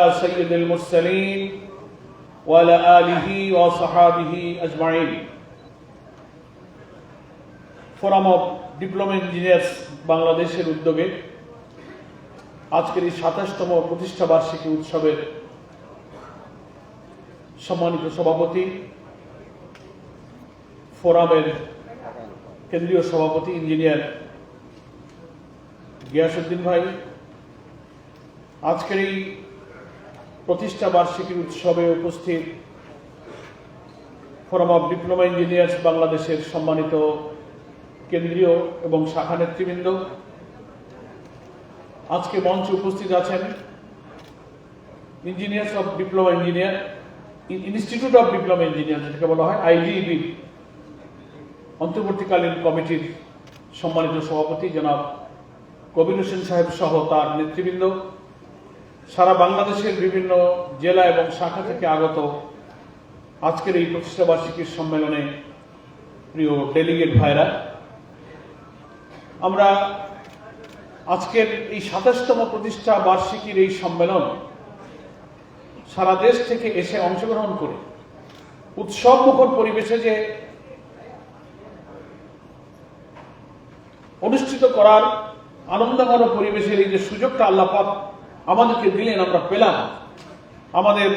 سيد المرسلين وعلى آله وصحابه أجمعين forum of diploma engineers বাংলাদেশের উদ্যোগে আজকের এই সাতাশতম প্রতিষ্ঠা বার্ষিকী উৎসবের সম্মানিত সভাপতি ফোরামের কেন্দ্রীয় সভাপতি ইঞ্জিনিয়ার গিয়াসুদ্দিন ভাই আজকের এই প্রতিষ্ঠা বার্ষিকী উৎসবে উপস্থিত ফোরাম অফ ডিপ্লোমা ইঞ্জিনিয়ার্স বাংলাদেশের সম্মানিত কেন্দ্রীয় এবং শাখা নেতৃবৃন্দ। আজকে মঞ্চে উপস্থিত আছেন engineers of diploma engineer institute of diploma engineer যেটাকে বলা হয় আইডিবি অন্তর্বর্তীকালীন কমিটির সম্মানিত সভাপতি জনাব কবির হোসেন সাহেব সহ তার নেতৃবৃন্দ। সারা বাংলাদেশের বিভিন্ন জেলা এবং শাখা থেকে আগত আজকের এই প্রতিষ্ঠা বার্ষিকীর সম্মেলনে প্রিয় ডেলিগেট ভাইরা, আমরা আজকের এই সাতাশতম প্রতিষ্ঠা বার্ষিকীর এই সম্মেলন সারা দেশ থেকে এসে অংশগ্রহণ করে উৎসব মুখর পরিবেশে যে অনুষ্ঠিত করার আনন্দঘন পরিবেশের এই যে সুযোগটা আল্লাহ পাক আমাদেরকে দিলেন আমরা পেলাম। আমাদের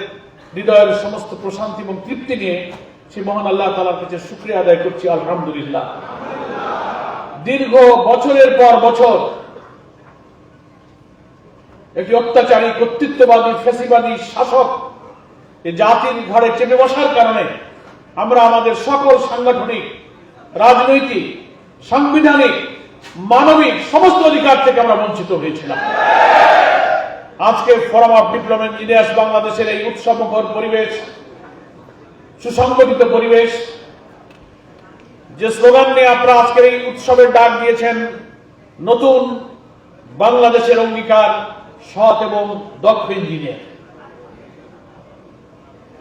হৃদয়ের সমস্ত প্রশান্তি এবং তৃপ্তি নিয়ে সেই মহান আল্লাহ তালার কাছে শুক্রিয়া আদায় করছি, আলহামদুলিল্লাহ। দীর্ঘ বছরের পর বছর একটি অত্যাচারী, কর্তৃত্ববাদী, ফেসিবাদী শাসক জাতির ঘরে চেপে বসার কারণে আমরা আমাদের সকল সাংগঠনিক, রাজনৈতিক, সাংবিধানিক, মানবিক সমস্ত অধিকার থেকে আমরা বঞ্চিত হয়েছিলাম। আজকে ফোরাম অফ ডিপ্লোমা ইঞ্জিনিয়ার্স বাংলাদেশের এই উৎসবমুখর পরিবেশ, সুসংগঠিত পরিবেশ, যে স্লোগান নিয়ে আপনারা আজকের এই উৎসবের ডাক দিয়েছেন, নতুন বাংলাদেশের অঙ্গীকার, সৎ এবং দক্ষ ইঞ্জিনিয়ার।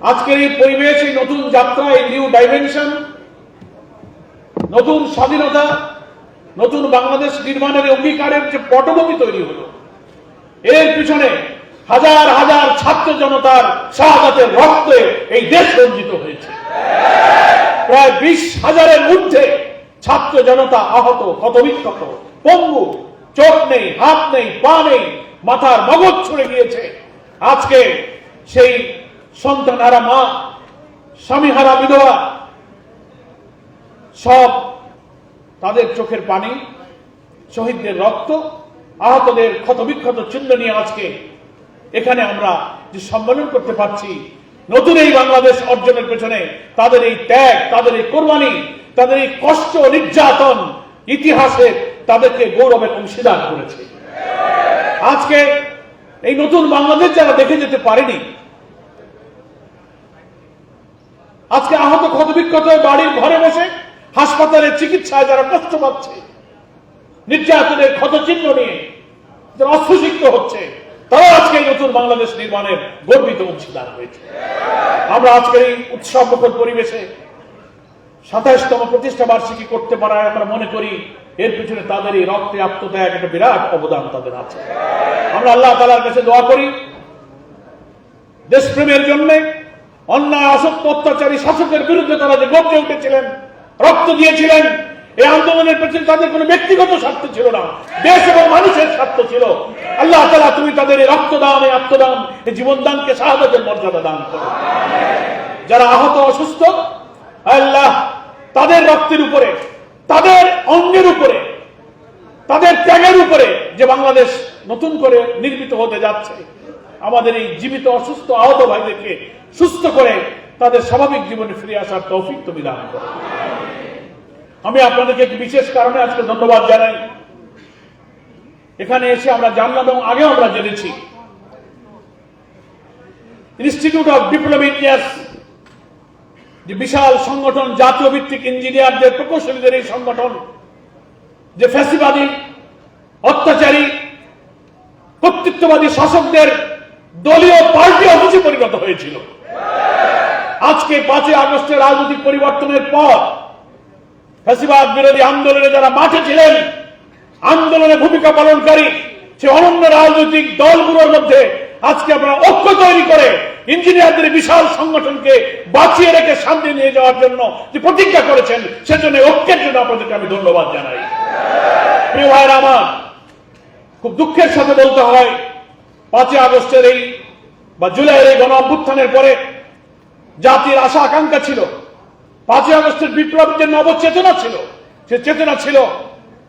আজকের এই পরিবেশ, এই নতুন যাত্রা, এই নিউ ডাইমেনশন নতুন স্বাধীনতা, নতুন বাংলাদেশ নির্মাণের অঙ্গীকারের যে পটভূমি তৈরি হলো এর পিছনে হাজার হাজার ছাত্র জনতার শাহাদাতের রক্তে এই দেশ রঞ্জিত হয়েছে। প্রায় বিশ হাজারের ঊর্ধ্বে ছাত্র জনতা আহত, ক্ষতবিক্ষত। পঙ্গু, চোখ নেই, হাত নেই, পা নেই, মাথার মগজ ছুড়ে গিয়েছে। আজকে সেই সন্তানহারা মা, স্বামীহারা বিধবা, সব তাদের চোখের পানি, শহীদদের রক্ত আহতদের ক্ষতবিক্ষত চিহ্ন নিয়ে আজকে এখানে আমরা যে সম্মেলন করতে পারছি, নতুন এই বাংলাদেশ অর্জনের পেছনে তাদের এই ত্যাগ, তাদের এই কোরবানি, তাদের এই কষ্ট নির্যাতন ইতিহাসে তাদেরকে গৌরবের অংশীদার করেছে। আজকে এই নতুন বাংলাদেশ যারা দেখে যেতে পারেনি, আজকে আহত ক্ষতবিক্ষত বাড়ির ঘরে বসে হাসপাতালের চিকিৎসায় যারা কষ্ট পাচ্ছে নির্যাতনের ক্ষতচিহ্ন নিয়ে যারা অস্ত্রসিক্ত হচ্ছে তারা আজকে এই নতুন বাংলাদেশ নির্মাণের গর্বিত অংশীদার হয়েছে। আমরা আজকের এই উৎসব পরিবেশে সাতাশতম প্রতিষ্ঠা বার্ষিকী করতে পারায় আমরা মনে করি, এর পিছনে তাদের এই রক্তে আত্মত্যাগ একটা বিরাট অবদান তাদের আছে। আমরা আল্লাহ তালার কাছে দোয়া করি, দেশপ্রেমের জন্য অন্যায়, অসত্য, অত্যাচারী শাসকের বিরুদ্ধে তারা যে গর্জে উঠেছিলেন, রক্ত দিয়েছিলেন এই আন্দোলনের পেছনে তাদের কোনো ব্যক্তিগত স্বার্থ ছিল না। দেশ এবং মানুষের স্বার্থ ছিল। আল্লাহ তালা তুমি তাদের এই রক্তদান, এই আত্মদান, এই জীবনদানকে শাহাদাতের মর্যাদা দান করো। যারা আহত, অসুস্থ, আল্লাহ তাদের রক্তের উপরে, তাদের অঙ্গের উপরে, তাদের ত্যাগের উপরে যে বাংলাদেশ নতুন করে নির্মিত হতে যাচ্ছে, আমাদের এই জীবিত, অসুস্থ, আহত ভাইদেরকে সুস্থ করে তাদের স্বাভাবিক জীবনে ফিরে আসার তৌফিক তুমি দান করো। আমি আপনাদেরকে একটি বিশেষ কারণে আজকে ধন্যবাদ জানাই। এখানে এসে আমরা জানলাম এবং আগেও আমরা জেনেছি। ইনস্টিটিউট অফ ডিপ্লোমা ইঞ্জিনিয়ার্স যে বিশাল সংগঠন জাতীয় ভিত্তিক ইঞ্জিনিয়ারদের, প্রকৌশলীদের এই সংগঠন, যে ফ্যাসিবাদী, অত্যাচারী, কর্তৃত্ববাদী শাসকদের দলীয় পার্টি অফিসে পরিণত হয়েছিল। আজকে পাঁচই আগস্টের রাজনৈতিক পরিবর্তনের পর ফ্যাসিবাদ বিরোধী আন্দোলনে যারা মাঠে ছিলেন, আন্দোলনে ভূমিকা পালনকারী সে অনন্য রাজনৈতিক দলগুলোর মধ্যে আজকে আমরা ঐক্য তৈরি করে ইঞ্জিনিয়ারদের বিশাল সংগঠনকে বাঁচিয়ে রেখে সামনে নিয়ে যাওয়ার জন্য যে প্রতিজ্ঞা করেছেন, সেজন্য ঐক্যের জন্য আপনাদেরকে আমি ধন্যবাদ জানাই। প্রিয় ভাইরা আমার, খুব দুঃখের সাথে বলতে হয়, পাঁচই আগস্টের এই বা জুলাইয়ের এই গণ অভ্যুত্থানের পরে জাতির আশা আকাঙ্ক্ষা ছিল। পাঁচই আগস্টের বিপ্লব যে নবচেতনা ছিল, সে চেতনা ছিল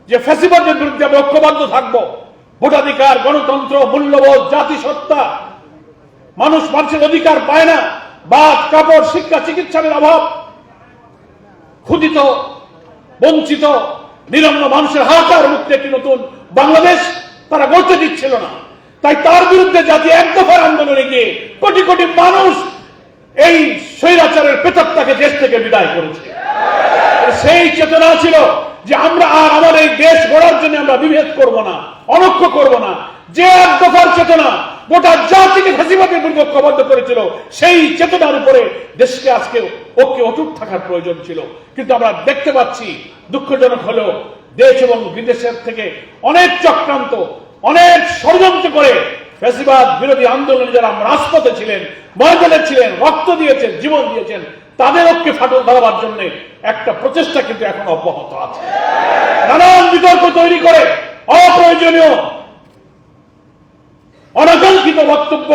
যে ফ্যাসিবাদের বিরুদ্ধে আমরা ঐক্যবদ্ধ থাকব। ভোটাধিকার, গণতন্ত্র, মূল্যবোধ, জাতিসত্তা, মানুষ মানুষের অধিকার পায় না বাদ কাপড়, শিক্ষা, চিকিৎসার অভাব ক্ষুদিত বঞ্চিত নিরন্ন মানুষের হাহাকার মুক্তি একটি নতুন বাংলাদেশ তারা গড়তে দিচ্ছিল না। তাই তার বিরুদ্ধে জাতি এক দফার আন্দোলনে গিয়ে কোটি কোটি মানুষ এই স্বৈরাচারের দেশ থেকে বিদায় করেছে। সেই চেতনা ছিল যে আমরা আর আমার এই দেশ গড়ার জন্য আমরা বিভেদ করব না, অনক্ষ করব না। যে এক দফার চেতনা গোটা জাতিকে ফাঁসিবাদের বিরুদ্ধে ঐক্যবদ্ধ করেছিল, সেই চেতনার উপরে দেশকে আজকে ঐক্যে অটুট থাকার প্রয়োজন ছিল। কিন্তু আমরা দেখতে পাচ্ছি, দুঃখজনক হলেও দেশ এবং বিদেশের থেকে অনেক চক্রান্ত, অনেক ষড়যন্ত্র করে ফ্যাসিবাদ বিরোধী আন্দোলনে যারা রাজপথে ছিলেন, ময়দানে ছিলেন, রক্ত দিয়েছেন, জীবন দিয়েছেন তাদের ঐক্যে ফাটল ধরাবার জন্য একটা প্রচেষ্টা কিন্তু এখন অব্যাহত আছে। নানান বিতর্ক তৈরি করে অপ্রয়োজনীয়, অনাকাঙ্ক্ষিত বক্তব্য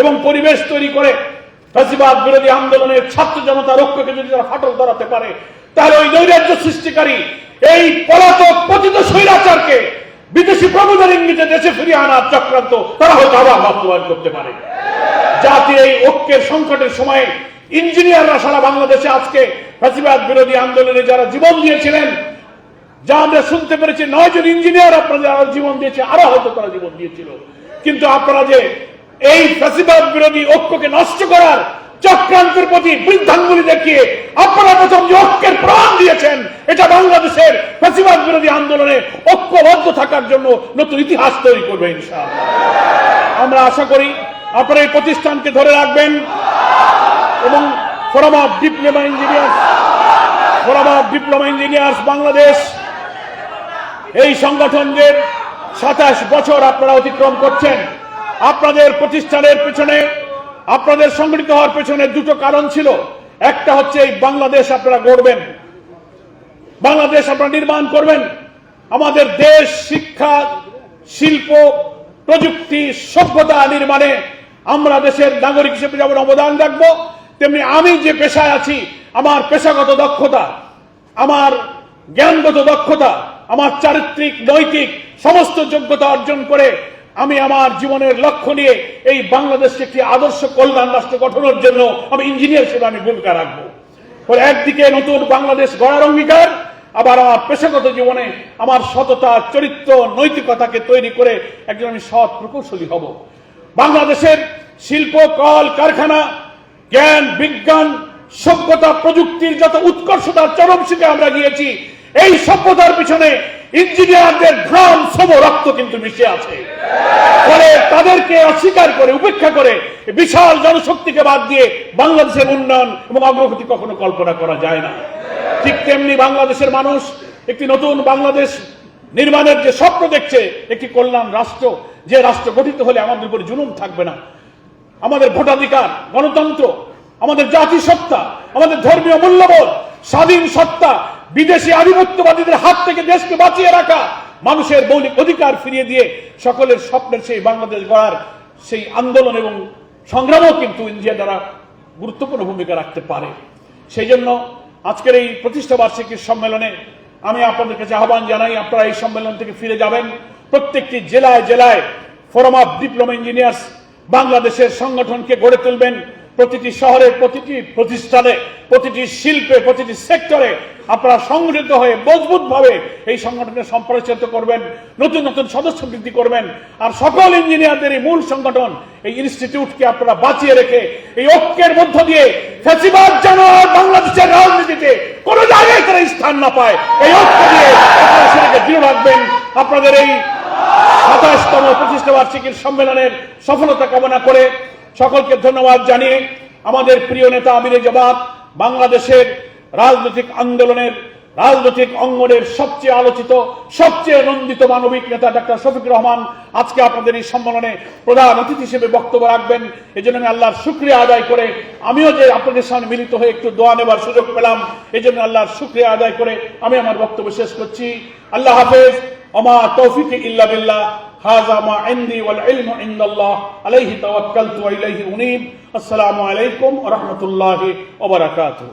এবং পরিবেশ তৈরি করে ফ্যাসিবাদ বিরোধী আন্দোলনের ছাত্র জনতার ঐক্যকে যদি তারা ফাটল ধরাতে পারে, তাহলে ওই নৈরাজ্য সৃষ্টিকারী এই পলাতক পতিত স্বৈরাচারকে বিদেশি প্রভুদের ইঙ্গিতে দেশে ফিরিয়ে আনার চক্রান্ত তারা হয়তো আবার বাস্তবায়ন করতে পারে। জাতির এই ঐক্যের সংকটের সময়ে ইঞ্জিনিয়াররা সারা বাংলাদেশে আজকে ফ্যাসিবাদ বিরোধী আন্দোলনে যারা জীবন দিয়েছিলেন, যা আমরা শুনতে পেরেছি, নয় জন ইঞ্জিনিয়ার আপনাদের আরও জীবন দিয়েছে, আরও হয়তো তারা জীবন দিয়েছিল। কিন্তু আপনারা যে এই ফ্যাসিবাদ বিরোধী ঐক্যকে নষ্ট করার চক্রান্তের প্রতি বৃদ্ধাঙ্গুলি দেখিয়ে আপনারা প্রথম যে ঐক্যের প্রমাণ দিয়েছেন, এটা বাংলাদেশের ফ্যাসিবাদ বিরোধী আন্দোলনে ঐক্যবদ্ধ থাকার জন্য নতুন ইতিহাস তৈরি করবে ইনশাআল্লাহ। আমরা আশা করি আপনারা এই প্রতিষ্ঠানকে ধরে রাখবেন। এবং forum of diploma engineers forum of diploma engineers Bangladesh এই সংগঠনদের সাতাশ বছর আপনারা অতিক্রম করছেন। আপনাদের প্রতিষ্ঠানের পেছনে, আপনাদের সংগঠিত হওয়ার পেছনে দুটো কারণ ছিল। একটা হচ্ছে এই বাংলাদেশ আপনারা গড়বেন। বাংলাদেশ আপনারা নির্মাণ করবেন। আমাদের দেশ, শিক্ষা, শিল্প, প্রযুক্তি, সভ্যতা নির্মাণে আমরা দেশের নাগরিক হিসেবে যেমন অবদান রাখব তেমনি আমি যে পেশায় আছি, আমার পেশাগত দক্ষতা, আমার জ্ঞানগত দক্ষতা, আমার চারিত্রিক, নৈতিক, সমস্ত যোগ্যতা অর্জন করে আমি আমার জীবনের লক্ষ্য নিয়ে এই বাংলাদেশকে একটি আদর্শ কল্যাণ রাষ্ট্র গঠনের জন্য আমি ইঞ্জিনিয়ার হিসেবে আমি ভূমিকা রাখব। একদিকে নতুন বাংলাদেশ গড়ার অঙ্গীকার, আবার আমার পেশাগত জীবনে আমার সততা, চরিত্র, নৈতিকতাকে তৈরি করে একজন আমি সৎ প্রকৌশলী হব। বাংলাদেশের শিল্প, কল, কারখানা জ্ঞান, বিজ্ঞান, সভ্যতা, প্রযুক্তির যত উৎকর্ষতার চরম শিখে আমরা গিয়েছি, এই সভ্যতার পিছনে ইঞ্জিনিয়ারদের ঘাম সম রক্ত কিন্তু মিশে আছে। ফলে তাদেরকে অস্বীকার করে, উপেক্ষা করে বিশাল জনশক্তিকে বাদ দিয়ে বাংলাদেশের উন্নয়ন এবং অগ্রগতি কখনো কল্পনা করা যায় না। ঠিক তেমনি বাংলাদেশের মানুষ একটি নতুন বাংলাদেশ নির্মাণের যে স্বপ্ন দেখছে, একটি কল্যাণ রাষ্ট্র, যে রাষ্ট্র গঠিত হলে আমাদের উপরে জুলুম থাকবে না। আমাদের ভোটাধিকার, গণতন্ত্র, আমাদের জাতিসত্তা, আমাদের ধর্মীয় মূল্যবোধ, স্বাধীন সত্তা, বিদেশি আধিপত্যবাদীদের হাত থেকে দেশকে বাঁচিয়ে রাখা, মানুষের মৌলিক অধিকার ফিরিয়ে দিয়ে সকলের স্বপ্নের সেই বাংলাদেশ গড়ার সেই আন্দোলন এবং সংগ্রামও কিন্তু ইন্ডিয়া দ্বারা গুরুত্বপূর্ণ ভূমিকা রাখতে পারে। সেই জন্য আজকের এই প্রতিষ্ঠা বার্ষিকীর সম্মেলনে আমি আপনাদের কাছে আহ্বান জানাই, আপনারা এই সম্মেলন থেকে ফিরে যাবেন। প্রত্যেকটি জেলায় জেলায় ফোরাম অফ ডিপ্লোমা ইঞ্জিনিয়ার্স বাংলাদেশের সংগঠনকে গড়ে তুলবেন প্রতিটি শহরে, প্রতিটি প্রতিষ্ঠানে, প্রতিটি শিল্পে, প্রতিটি সেক্টরে আপনারা সংগঠিত হয়ে মজবুত ভাবে এই সংগঠনের সম্প্রসারিত করবেন, নতুন নতুন সদস্য বৃদ্ধি করবেন। আর সকল ইঞ্জিনিয়ারদের মূল সংগঠন এই ইনস্টিটিউটকে আপনারা বাঁচিয়ে রেখে, এই ঐক্যের মধ্য দিয়ে ফ্যাসিবাদ যেন বাংলাদেশের রাজনীতিতে কোন জায়গায় তারা স্থান না পায়, এই ঐক্য দিয়ে আপনারা সেটাকে দৃঢ় রাখবেন। আপনাদের এই সাতাশতম প্রতিষ্ঠা বার্ষিকীর সম্মেলনের সফলতা কামনা করে সকলকে ধন্যবাদ জানিয়ে আমাদের প্রিয় নেতা আমিরে জবাব বাংলাদেশের রাজনৈতিক আন্দোলনের, রাজনৈতিক অঙ্গনের সবচেয়ে আলোচিত, সবচেয়ে নন্দিত মানবিক নেতা ডাক্তার শফিক রহমান আজকে আপনাদের এই সম্মেলনে প্রধান অতিথি হিসেবে বক্তব্য রাখবেন। এই জন্য আমি আল্লাহর শুক্রিয়া আদায় করে আমিও যে আপনাদের সামনে মিলিত হয়ে একটু দোয়া নেবার সুযোগ পেলাম এই জন্য আল্লাহর শুক্রিয়া আদায় করে আমি আমার বক্তব্য শেষ করছি। আল্লাহ হাফেজ। ওমা তৌফিক ইল্লা বিল্লাহ। হাযা মা ইনদি ওয়াল ইলমু ইনদাল্লাহ। আলাইহি তাওয়াক্কালতু ওয়া ইলাইহি উনীব। আসসালামু আলাইকুম ওয়া রাহমাতুল্লাহি ওয়া বারাকাতুহু।